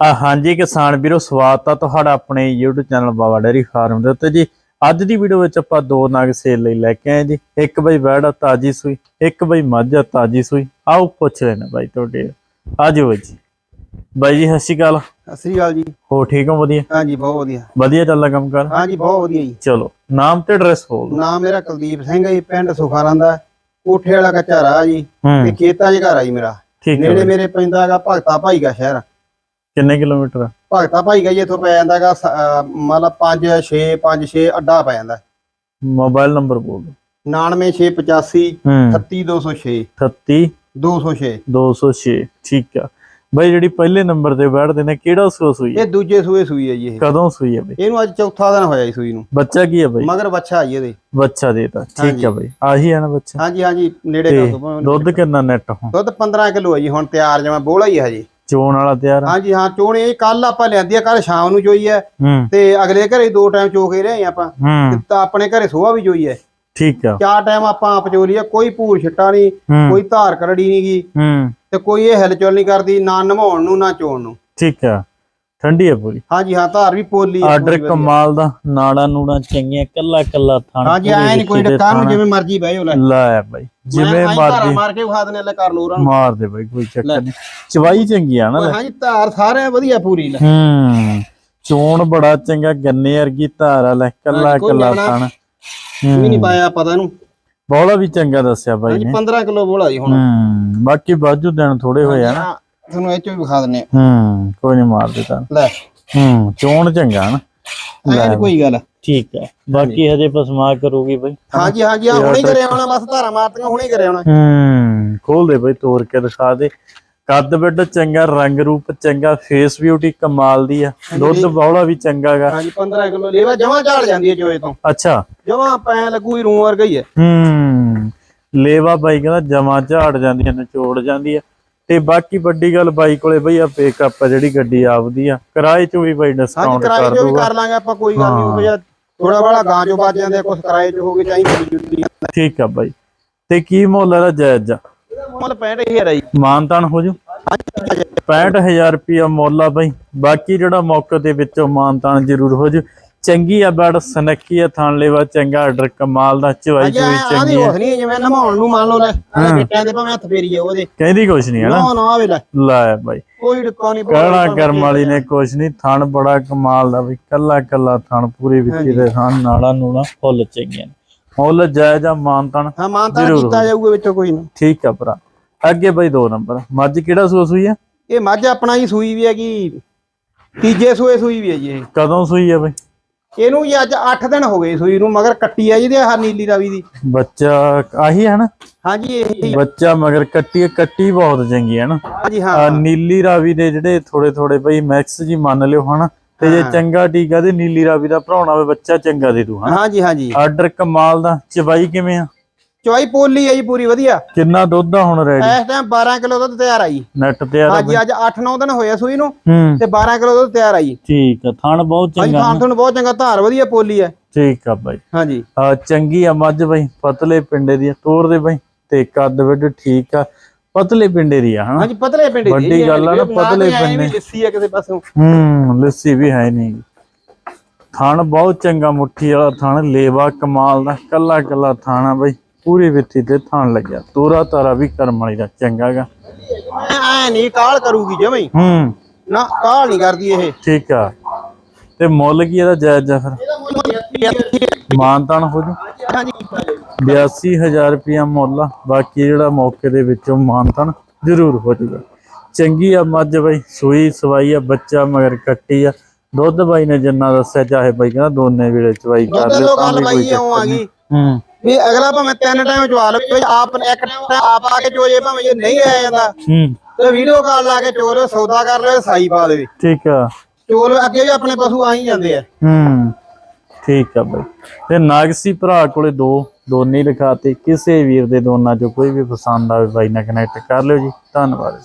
ਹਾਂਜੀ ਕਿਸਾਨ ਵੀਰੋ ਸਵਾਗਤ ਆ ਤੁਹਾਡਾ ਆਪਣੇ YouTube channel Baba dairy farm ਦੇ ਉੱਤੇ ਜੀ। ਅੱਜ ਦੀ ਵੀਡੀਓ ਵਿੱਚ ਆਪਾਂ ਦੋ ਨਗ ਸੇਲ ਲਈ ਲੈ ਕੇ ਆਏ ਜੀ। ਇੱਕ ਬਈ ਵੈੜ ਤਾਜੀ ਸੂਈ ਇੱਕ ਬਈ ਮੱਝ ਤਾਜੀ ਸੂਈ। ਆਓ ਪੁੱਛ ਲੈਣਾ ਬਾਈ ਤੁਹਾਡੇ। ਆਜੋ ਜੀ। ਬਾਈ ਜੀ ਸਤਿ ਸ਼੍ਰੀ ਅਕਾਲ। ਸਤਿ ਸ੍ਰੀ ਅਕਾਲ ਜੀ। ਹੋ ਠੀਕ ਹੋ ਵਧੀਆ? ਹਾਂਜੀ ਬਹੁਤ ਵਧੀਆ। ਵਧੀਆ ਚੱਲਦਾ ਕੰਮ ਕਰ? ਹਾਂਜੀ ਬਹੁਤ ਵਧੀਆ ਜੀ। ਚਲੋ ਨਾਮ ਤੇ ਐਡਰੈਸ ਬੋਲ। ਨਾਮ ਮੇਰਾ ਕੁਲਦੀਪ ਸਿੰਘ ਹੈ ਜੀ ਪਿੰਡ ਸੁਖਾਰਾਂ ਦਾ ਕੋਠੇ ਵਾਲਾ ਕੱਚਾ ਰਾਹ ਜੀ ਤੇ ਖੇਤਾਂ 'ਚ ਘਰ ਆ ਜੀ ਮੇਰਾ। ਨੇੜੇ। ਮੇਰੇ ਪੈਂਦਾ ਹੈਗਾ ਭਗਤਾ ਭਾਈ ਦਾ ਸ਼ਹਿਰ। ਕਿੰਨੇ ਕਿਲੋਮੀਟਰ? ਆ? ਭਗਤਾ ਭਾਈ ਜੀ ਇੱਥੋਂ ਪੈ ਜਾਂਦਾ ਹੈਗਾ ਸ- ਅਹ ਮਤਲਬ 5 6 5 6 ਅੱਡਾ ਪੈ ਜਾਂਦਾ। ਮੋਬਾਈਲ ਨੰਬਰ ਬੋਲ ਦਿਓ। 99685 ਹੂੰ। 33206 38 206 206 ਠੀਕ ਆ। ਬਾਈ ਜਿਹੜੀ ਪਹਿਲੇ ਨੰਬਰ ਤੇ ਬੈਠਦੇ ਨੇ ਕਿਹੜਾ ਸੂਆ ਸੂਈ ਇਹ ਦੂਜੇ ਸੂਏ ਸੂਈ ਹੈ ਜੀ ਇਹ। ਕਦੋਂ ਸੂਈ ਹੈ ਬਾਈ? ਇਹਨੂੰ ਅੱਜ ਚੌਥਾ ਦਿਨ ਹੋਇਆ ਜੀ ਸੂਈ ਨੂੰ। ਬੱਚਾ ਕੀ ਹੈ ਬਾਈ? ਮਗਰ ਬੱਚਾ ਆਈ ਇਹਦੇ। ਬੱਚਾ ਦੇਤਾ ਠੀਕ। ਹੈ ਬਾਈ। ਆਹੀ ਹੈ ਨਾ ਬੱਚਾ? ਹਾਂਜੀ ਹਾਂਜੀ ਨੇੜੇ ਕਰ ਦੋ ਦੁੱਧ ਕਿੰਨਾ ਨੈਟ ਹੁਣ? ਦੁੱਧ 15 ਕਿਲੋ ਹੈ ਜੀ ਹੁਣ ਤਿਆਰ ਜਮਾ ਬੋਲਾ ਹੀ ਹੈ ਹਜੇ। ਚੋਣ ਵਾਲਾ ਤਿਆਰ ਆ? ਹਾਂਜੀ ਹਾਂ ਚੋਣੇ ਇਹ ਕੱਲ ਆਪਾਂ ਲਿਆਂਦੀ ਆ ਕੱਲ ਸ਼ਾਮ ਨੂੰ ਚੋਈ ਹੈ ਹੂੰ। ਤੇ ਅਗਲੇ ਘਰੇ ਦੋ ਟਾਈਮ ਚੋ ਕੇ ਲਿਆਏ ਆਪਾਂ। ਹੂੰ। ਤਾਂ ਆਪਣੇ ਘਰੇ ਸੋਹਾ ਵੀ ਜੋਈ ਹੈ ਠੀਕ ਆ। ਚਾਰ ਟਾਈਮ ਆਪਾਂ ਆਪ ਚੋ ਲਈ ਆ ਕੋਈ ਭੂਰ ਛਿੱਟਾ ਨਹੀਂ ਕੋਈ ਧਾਰ ਕਰੜੀ ਨਹੀਂ ਗੀ ਹੂੰ। ਤੇ ਕੋਈ ਇਹ ਹਿਲਚੁਲ ਨਹੀਂ ਕਰਦੀ ਨਾ ਨਮਾਉਣ ਨੂੰ ਨਾ ਚੋਣ ਨੂੰ। ਠੀਕ ਆ। ਠੰਡੀ ਹੈ ਪੂਰੀ। ਹਾਂਜੀ ਹਾਂ ਧਾਰ ਵੀ ਪੋਲੀ ਆ ਆਰਡਰ। ਕਮਾਲ ਦਾ ਨਾੜਾ ਨੂੜਾ ਚੰਗੀਆਂ ਕੱਲਾ ਕੱਲਾ ਥਣ ਹਾਂਜੀ ਐ ਨਹੀਂ ਕੋਈ ਡੱਕਾ ਨੂੰ ਜਿਵੇਂ ਮਰਜ਼ੀ ਬਹਿ ਲੈ। ਲਾਇਆ ਬਾਈ ਜਿਵੇਂ ਮਰਜ਼ੀ। ਮਾਰ ਕੇ ਵਿਖਾ ਦਨੇ ਲੈ ਕਰ ਲੋ ਉਹਨਾਂ ਨੂੰ। ਮਾਰ ਦੇ ਬਾਈ ਕੋਈ ਚੱਕਰ ਲੈ। ਨਹੀਂ। ਚਵਾਈ ਚੰਗੀ ਆ ਨਾ ਲੈ। ਹਾਂਜੀ ਧਾਰ ਸਾਰੇ ਵਧੀਆ ਪੂਰੀ ਲੈ। ਹੂੰ ਚੋਣ ਬੜਾ ਚੰਗਾ ਗੰਨੇ ਵਰਗੀ ਧਾਰ ਆ ਲੈ ਕੱਲਾ ਕੱਲਾ ਥਣ। ਵੀ ਨਹੀਂ ਪਾਇਆ ਪਤਾ ਇਹਨੂੰ। ਬੋਲਾ ਵੀ ਚੰਗਾ ਦੱਸਿਆ ਬਾਈ ਹਾਂਜੀ ਨੇ। 15 ਕਿਲੋ ਬੋਲਾ ਜੀ ਹੁਣ। ਹੂੰ ਬਾਕੀ ਬਾਜੂ ਦਿਨ ਥੋੜੇ ਹੋਏ ਆ ਨਾ। ਹਾਂ, ਤੁਹਾਨੂੰ ਇਹ ਚੋਂ ਵੀ ਵਿਖਾ ਦਨੇ ਹੂੰ ਕੋਈ ਨਹੀਂ ਮਾਰ ਦਿੱਤਾ ਲੈ। ਹੂੰ ਚੋਣ ਚੰਗਾ ਨਾ। ਐ ਨੀ ਕੋਈ ਗੱਲ। ਠੀਕ ਹੈ। ਬਾਕੀ ਹਜੇ ਪਸਮਾ ਕਰੂਗੀ ਬਾਈ। ਹਾਂਜੀ ਹਾਂਜੀ ਆ ਹੁਣੇ ਕਰਿਆ ਹੋਣਾ ਬਸ ਧਾਰਾ ਮਾਰਤੀਆਂ ਹੁਣੇ ਕਰਿਆ ਹੋਣਾ। ਹੂੰ ਖੋਲ ਦੇ ਬਾਈ ਤੋੜ ਕੇ ਦਿਖਾ ਦੇ। ਕੱਦ ਵੱਡ ਚੰਗਾ ਰੰਗ ਰੂਪ ਚੰਗਾ ਫੇਸ ਬਿਊਟੀ ਕਮਾਲ ਦੀ ਆ। ਦੁੱਧ ਬੌਲਾ ਵੀ ਚੰਗਾਗਾ। ਹਾਂਜੀ 15 ਕਿਲੋ ਲੇਵਾ ਜਮਾ ਝਾੜ ਜਾਂਦੀ ਹੈ ਚੋਏ ਤੋਂ। ਅੱਛਾ। ਜਮਾ ਪੈ ਲੱਗੂ ਹੀ ਰੂਮ ਵਰਗਾ ਹੀ ਹੈ। ਹੂੰ ਲੇਵਾ ਬਾਈ ਕਹਿੰਦਾ ਜਮਾ ਝਾੜ ਜਾਂਦੀ ਆ ਨਿਚੋੜ ਜਾਂਦੀ ਆ ਤੇ ਬਾਕੀ ਵੱਡੀ ਗੱਲ ਬਾਈ ਕੋਲੇ ਬਈ ਆ ਪੇਕਅਪ ਆ ਜਿਹੜੀ ਗੱਡੀ ਆਪਦੀ ਆ ਕਿਰਾਏ ਚ ਵੀ ਬਾਈ ਡਿਸਕਾਊਂਟ ਕਰ ਦੂਗਾ ਕਰ ਲਾਂਗੇ ਆਪਾਂ ਕੋਈ ਗੱਲ ਨਹੀਂ ਜਿਹਾ ਥੋੜਾ ਬੜਾ ਗਾਂ ਚੋਂ ਵੱਜ ਜਾਂਦੇ ਆ, ਕੁਛ ਕਿਰਾਏ ਚ ਹੋ ਗਏ ਚਾਹੀਦੀ ਜੁੱਤੀ ਠੀਕ ਆ ਬਾਈ। ਤੇ ਕੀ ਮੁੱਲ ਇਹਦਾ ਜਾਇਜ਼? ਆ ਮੁੱਲ 65000 ਹੈ ਜੀ। ਮਾਨਤਾਨ ਹੋ ਜੂ? 65000 ਰੁਪਿਆ ਮੁੱਲ ਆ ਬਾਈ। ਬਾਕੀ ਜਿਹੜਾ ਮੌਕੇ ਦੇ ਵਿੱਚੋਂ ਮਾਨਤਾਨ ਜ਼ਰੂਰ ਹੋ ਜੂ। ਚੰਗੀ ਆ ਬੜ ਸਨੱਕੀ ਆ ਥਣ ਲੈਵਾ ਚੰਗਾ ਆਰਡਰ ਕਮਾਲ ਦਾ ਚਵਾਈ ਚੋਈ ਚੰਗੀ ਆ। ਨਹੀਂ ਜਿਵੇਂ ਨਮਾਉਣ ਨੂੰ ਮੰਨ ਲਓ ਲੈ ਗਿੱਟਿਆਂ ਦੇ ਭਾਵੇਂ ਹੱਥ ਫੇਰੀਏ ਉਹਦੇ ਕਹਿੰਦੀ ਕੁਛ ਨਹੀਂ ਹਨਾ। ਨਾ ਨਾ ਆਵੇ ਲੈ। ਲੈ ਬਾਈ। ਕੋਈ ਡਿੱਕਾ ਨਹੀਂ ਕਹਿਣਾ ਕਰਮ ਵਾਲੀ ਨੇ ਕੁਛ ਨਹੀਂ ਥਣ ਬੜਾ ਕਮਾਲ ਦਾ ਵੀ ਕੱਲਾ ਕੱਲਾ ਥਣ ਪੂਰੀ ਵਿੱਚੀ ਦੇ ਥਣ ਨਾੜਾ ਨੂੜਾ ਫੁੱਲ ਚੰਗੀਆਂ ਨੇ। ਮੁੱਲ ਜਾਇਜ਼ ਆ ਮਾਨਤਾਨ ਹਾਂ ਕੀਤਾ ਜਾਊਗਾ ਵਿੱਚੋਂ ਕੋਈ ਨਹੀਂ ਠੀਕ ਆ ਭਰਾ। ਅੱਗੇ ਬਾਈ ਦੋ ਨੰਬਰ। ਮੱਝ ਕਿਹੜਾ ਸੂਆ ਸੂਈ ਆ? ਇਹ ਮੱਝ ਆਪਣਾ ਹੀ ਸੂਈ ਵੀ ਹੈਗੀ ਤੀਜੇ ਸੂਏ ਸੂਈ ਵੀ ਹੈ ਜੀ ਕਦੋਂ ਸੂਈ ਆ ਬਾਈ? ਇਹਨੂੰ ਜੀ ਅੱਜ 8 ਦਿਨ ਹੋ ਗਏ ਸੂਈ ਨੂੰ ਮਗਰ ਕੱਟੀ ਆ ਜਿਹਦੇ ਆਹ ਨੀਲੀ ਰਾਵੀ ਦੀ। ਬੱਚਾ ਆਹੀ ਹੈ ਨਾ? ਹਾਂਜੀ ਇਹ ਬੱਚਾ ਮਗਰ ਕੱਟੀ ਕੱਟੀ ਬਹੁਤ ਚੰਗੀ ਹੈ ਨਾ? ਹਾਂਜੀ ਹਾਂ। ਨੀਲੀ ਰਾਵੀ ਦੇ ਜਿਹੜੇ ਥੋੜੇ ਥੋੜੇ ਬਈ ਮੈਕਸ ਜੀ ਮੰਨ ਲਿਓ ਹਨਾ ਤੇ ਜੇ ਚੰਗਾ ਟੀਕਾ ਤੇ ਨੀਲੀ ਰਾਵੀ ਦਾ ਭਰਾਉਣਾ ਹੋਵੇ ਬੱਚਾ ਚੰਗਾ ਦੇ ਦੂ ਹਨਾ? ਹਾਂਜੀ ਹਾਂਜੀ। ਆਰਡਰ ਕਮਾਲ ਦਾ ਚਵਾਈ ਕਿਵੇਂ ਆ? ਚਵਾਈ ਪੋਲੀ ਹੈ ਜੀ ਪੂਰੀ ਵਧੀਆ। ਕਿੰਨਾ ਦੁੱਧ ਆ ਹੁਣ ਰੈਡੀ? ਇਸ ਟਾਈਮ 12 ਕਿਲੋ ਦੁੱਧ ਤਿਆਰ ਆਈ। ਨੈਟ ਤੇ ਆ ਹਾਂਜੀ ਅੱਜ 8-9 ਦਿਨ ਹੋਏ ਆ ਸੂਈ ਨੂੰ ਹੂੰ। ਤੇ 12 ਕਿਲੋ ਦੁੱਧ ਤਿਆਰ ਆਈ। ਠੀਕ ਆ ਥਣ ਬਹੁਤ ਚੰਗਾ ਖਾਣ ਤੁਹਾਨੂੰ ਬਹੁਤ ਚੰਗਾ ਧਾਰ ਵਧੀਆ ਪੋਲੀ ਹੈ ਠੀਕ ਆ ਬਾਈ। ਹਾਂਜੀ। ਆ ਚੰਗੀ ਆ ਮੱਝ ਬਈ ਪਤਲੇ ਪਿੰਡੇ ਦੀ ਆ, ਤੋਰ ਦੇ ਬਈ। ਤੇ ਕੱਦ ਵੱਡ ਠੀਕ ਆ ਪਤਲੇ ਪਿੰਡੇ ਦੀ ਆ ਹਨਾ? ਹਾਂਜੀ ਪਤਲੇ ਪਿੰਡ ਦੀ ਵੱਡੀ ਗੱਲ ਆ ਨਾ, ਪਤਲੇ ਪਿੰਡ। ਲੱਸੀ ਆ ਕਿਸੇ ਪਾਸੋਂ। ਹੂੰ ਲੱਸੀ ਵੀ ਹੈ ਨਹੀਂ। ਥਣ ਬਹੁਤ ਚੰਗਾ ਮੁੱਠੀ ਵਾਲਾ ਥਣ ਲੇਵਾ ਕਮਾਲ ਦਾ ਕੱਲਾ ਕੱਲਾ ਥਾਣਾ ਬਈ। ਪੂਰੀ ਵਿੱਥੀ ਤੇ ਥਣ ਲੱਗਿਆ। ਤੋਰਾ ਤਾਰਾ ਵੀ ਕਰਮ ਵਾਲੀ ਦਾ ਚੰਗਾਗਾ ਐ ਨਹੀਂ ਕਾਲ ਕਰੂਗੀ ਜਮਈ ਹੂੰ। ਨਾ ਕਾਲ ਨਹੀਂ ਕਰਦੀ ਇਹ। ਠੀਕ ਆ। ਤੇ ਮੁੱਲ ਕੀ ਇਹਦਾ ਜਾਇਜ਼ ਆ ਫਿਰ? ਮਾਨਤਾਨ ਹੋ ਜੂ। ਹਾਂਜੀ। 82000 ਰੁਪਇਆ ਮੁੱਲ ਆ। ਬਾਕੀ ਜਿਹੜਾ ਮੌਕੇ ਦੇ ਵਿੱਚੋਂ ਮਾਨਤਾਨ ਜ਼ਰੂਰ ਹੋ ਜੂਗਾ। ਚੰਗੀ ਆ ਮੱਝ ਬਈ ਸੂਈ ਸਵਾਈ ਆ ਬੱਚਾ ਮਗਰ ਕੱਟੀ ਆ। ਦੁੱਧ ਬਾਈ ਨੇ ਜਿੰਨਾ ਦੱਸਿਆ ਚਾਹੇ ਬਾਈ ਕਹਿੰਦਾ ਦੋਨੇ ਵੇਲੇ ਚਵਾਈ ਕਰ ਲਿਓ ਤਾਂ ਵੀ ਕੋਈ ਚੱਕਰ ਨਹੀਂ। ਹੂੰ। ਵੀ ਅਗਲਾ ਭਾਵੇਂ ਤਿੰਨ ਟਾਈਮ ਚਵਾ ਲਵੇ ਆਪ ਇੱਕ ਟਾਈਮ ਆਪ ਆ ਕੇ ਚੋਏ ਭਾਵੇਂ ਜੇ ਨਹੀਂ ਆਇਆ ਜਾਂਦਾ। ਹੂੰ। ਤੇ ਵੀਡੀਓ ਕਾਲ ਲਾ ਕੇ ਚੋਰ ਸੌਦਾ ਕਰ ਲਵੇ ਸਾਈ ਪਾ ਦੇਵੇ ਠੀਕ ਆ। ਚੋਰ ਅੱਗੇ ਵੀ ਆਪਣੇ ਪਸ਼ੂ ਆ ਹੀ ਜਾਂਦੇ ਆ। ਹੂੰ। ਠੀਕ ਆ ਬਾਈ। ਤੇ ਨਾਗਸੀ ਭਰਾ ਕੋਲੇ ਦੋ ਦੋਨੇ ਲਿਖਾਤੇ। ਕਿਸੇ ਵੀਰ ਦੇ ਦੋਨਾਂ ਚੋਂ ਕੋਈ ਵੀ ਪਸੰਦ ਆਵੇ ਬਾਈ ਨਾਲ ਕਨੈਕਟ ਕਰ ਲਿਓ ਜੀ। ਧੰਨਵਾਦ